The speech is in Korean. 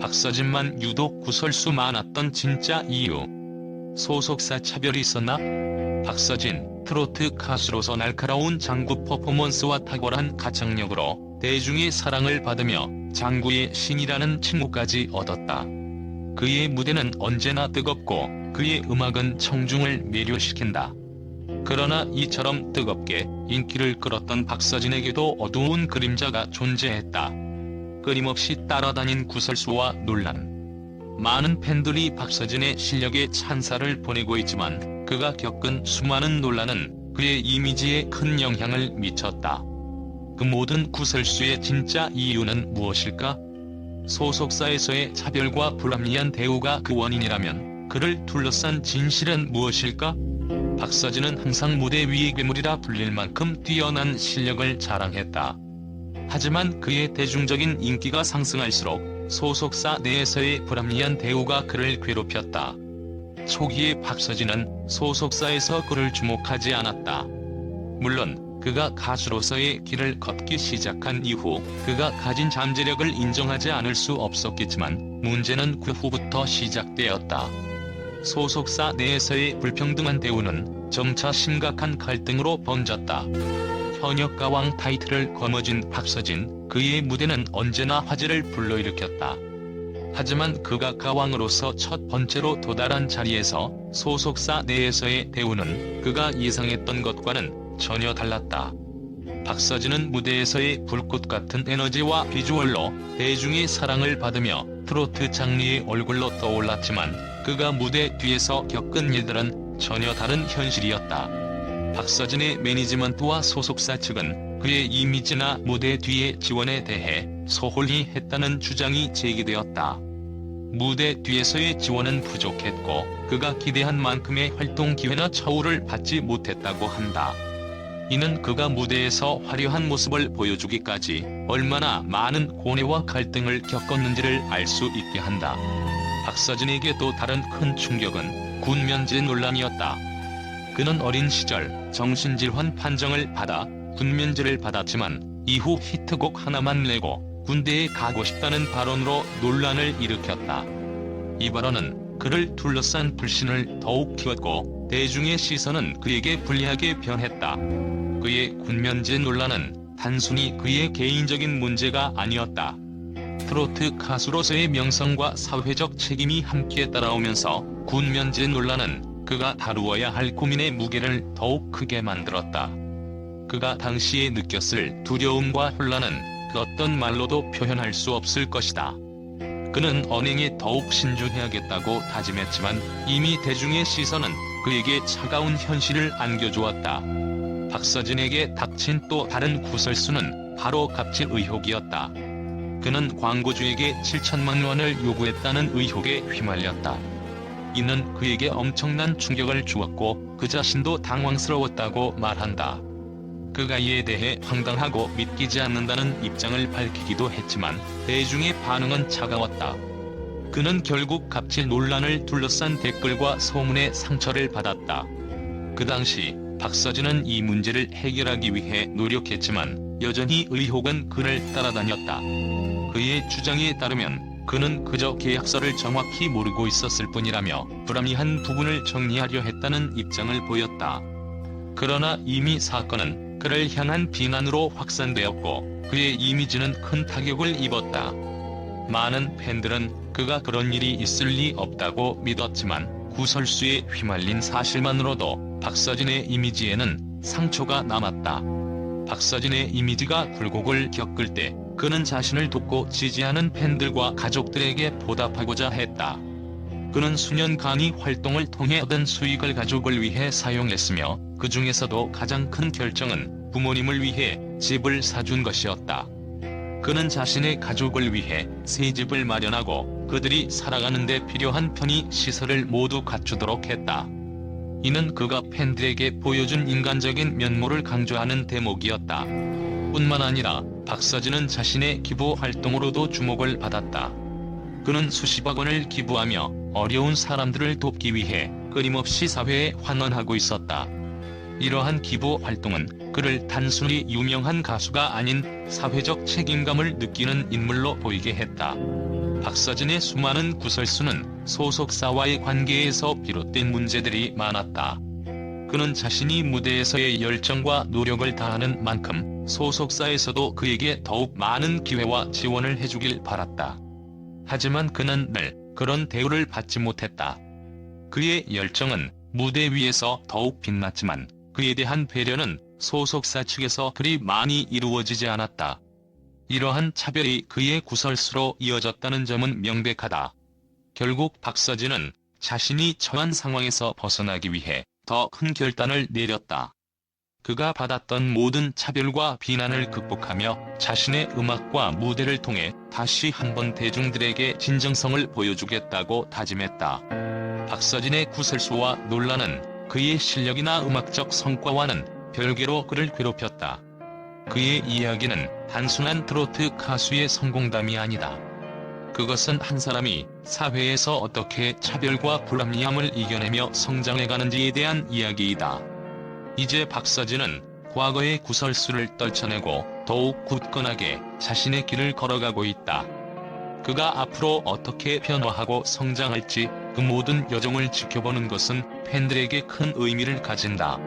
박서진만 유독 구설수 많았던 진짜 이유. 소속사 차별이 있었나? 박서진, 트로트 가수로서 날카로운 장구 퍼포먼스와 탁월한 가창력으로 대중의 사랑을 받으며 장구의 신이라는 칭호까지 얻었다. 그의 무대는 언제나 뜨겁고 그의 음악은 청중을 매료시킨다. 그러나 이처럼 뜨겁게 인기를 끌었던 박서진에게도 어두운 그림자가 존재했다. 끊임없이 따라다닌 구설수와 논란. 많은 팬들이 박서진의 실력에 찬사를 보내고 있지만 그가 겪은 수많은 논란은 그의 이미지에 큰 영향을 미쳤다. 그 모든 구설수의 진짜 이유는 무엇일까? 소속사에서의 차별과 불합리한 대우가 그 원인이라면 그를 둘러싼 진실은 무엇일까? 박서진은 항상 무대 위의 괴물이라 불릴 만큼 뛰어난 실력을 자랑했다. 하지만 그의 대중적인 인기가 상승할수록 소속사 내에서의 불합리한 대우가 그를 괴롭혔다. 초기에 박서진은 소속사에서 그를 주목하지 않았다. 물론 그가 가수로서의 길을 걷기 시작한 이후 그가 가진 잠재력을 인정하지 않을 수 없었겠지만 문제는 그 후부터 시작되었다. 소속사 내에서의 불평등한 대우는 점차 심각한 갈등으로 번졌다. 현역가왕 타이틀을 거머쥔 박서진, 그의 무대는 언제나 화제를 불러일으켰다. 하지만 그가 가왕으로서 첫 번째로 도달한 자리에서 소속사 내에서의 대우는 그가 예상했던 것과는 전혀 달랐다. 박서진은 무대에서의 불꽃 같은 에너지와 비주얼로 대중의 사랑을 받으며 트로트 장르의 얼굴로 떠올랐지만 그가 무대 뒤에서 겪은 일들은 전혀 다른 현실이었다. 박서진의 매니지먼트와 소속사 측은 그의 이미지나 무대 뒤의 지원에 대해 소홀히 했다는 주장이 제기되었다. 무대 뒤에서의 지원은 부족했고 그가 기대한 만큼의 활동 기회나 처우를 받지 못했다고 한다. 이는 그가 무대에서 화려한 모습을 보여주기까지 얼마나 많은 고뇌와 갈등을 겪었는지를 알 수 있게 한다. 박서진에게 또 다른 큰 충격은 군면제 논란이었다. 그는 어린 시절 정신질환 판정을 받아 군면제를 받았지만 이후 히트곡 하나만 내고 군대에 가고 싶다는 발언으로 논란을 일으켰다. 이 발언은 그를 둘러싼 불신을 더욱 키웠고 대중의 시선은 그에게 불리하게 변했다. 그의 군면제 논란은 단순히 그의 개인적인 문제가 아니었다. 트로트 가수로서의 명성과 사회적 책임이 함께 따라오면서 군면제 논란은 그가 다루어야 할 고민의 무게를 더욱 크게 만들었다. 그가 당시에 느꼈을 두려움과 혼란은 그 어떤 말로도 표현할 수 없을 것이다. 그는 언행에 더욱 신중해야겠다고 다짐했지만 이미 대중의 시선은 그에게 차가운 현실을 안겨주었다. 박서진에게 닥친 또 다른 구설수는 바로 갑질 의혹이었다. 그는 광고주에게 7천만 원을 요구했다는 의혹에 휘말렸다. 이는 그에게 엄청난 충격을 주었고 그 자신도 당황스러웠다고 말한다. 그가 이에 대해 황당하고 믿기지 않는다는 입장을 밝히기도 했지만 대중의 반응은 차가웠다. 그는 결국 갑질 논란을 둘러싼 댓글과 소문에 상처를 받았다. 그 당시 박서진은 이 문제를 해결하기 위해 노력했지만 여전히 의혹은 그를 따라다녔다. 그의 주장에 따르면 그는 그저 계약서를 정확히 모르고 있었을 뿐이라며 불합리한 부분을 정리하려 했다는 입장을 보였다. 그러나 이미 사건은 그를 향한 비난으로 확산되었고 그의 이미지는 큰 타격을 입었다. 많은 팬들은 그가 그런 일이 있을 리 없다고 믿었지만 구설수에 휘말린 사실만으로도 박서진의 이미지에는 상처가 남았다. 박서진의 이미지가 굴곡을 겪을 때 그는 자신을 돕고 지지하는 팬들과 가족들에게 보답하고자 했다. 그는 수년간의 활동을 통해 얻은 수익을 가족을 위해 사용했으며 그 중에서도 가장 큰 결정은 부모님을 위해 집을 사준 것이었다. 그는 자신의 가족을 위해 새 집을 마련하고 그들이 살아가는 데 필요한 편의 시설을 모두 갖추도록 했다. 이는 그가 팬들에게 보여준 인간적인 면모를 강조하는 대목이었다. 뿐만 아니라 박서진은 자신의 기부 활동으로도 주목을 받았다. 그는 수십억 원을 기부하며 어려운 사람들을 돕기 위해 끊임없이 사회에 환원하고 있었다. 이러한 기부 활동은 그를 단순히 유명한 가수가 아닌 사회적 책임감을 느끼는 인물로 보이게 했다. 박서진의 수많은 구설수는 소속사와의 관계에서 비롯된 문제들이 많았다. 그는 자신이 무대에서의 열정과 노력을 다하는 만큼 소속사에서도 그에게 더욱 많은 기회와 지원을 해주길 바랐다. 하지만 그는 늘 그런 대우를 받지 못했다. 그의 열정은 무대 위에서 더욱 빛났지만 그에 대한 배려는 소속사 측에서 그리 많이 이루어지지 않았다. 이러한 차별이 그의 구설수로 이어졌다는 점은 명백하다. 결국 박서진은 자신이 처한 상황에서 벗어나기 위해 더 큰 결단을 내렸다. 그가 받았던 모든 차별과 비난을 극복하며 자신의 음악과 무대를 통해 다시 한번 대중들에게 진정성을 보여주겠다고 다짐했다. 박서진의 구설수와 논란은 그의 실력이나 음악적 성과와는 별개로 그를 괴롭혔다. 그의 이야기는 단순한 트로트 가수의 성공담이 아니다. 그것은 한 사람이 사회에서 어떻게 차별과 불합리함을 이겨내며 성장해가는지에 대한 이야기이다. 이제 박서진은 과거의 구설수를 떨쳐내고 더욱 굳건하게 자신의 길을 걸어가고 있다. 그가 앞으로 어떻게 변화하고 성장할지 그 모든 여정을 지켜보는 것은 팬들에게 큰 의미를 가진다.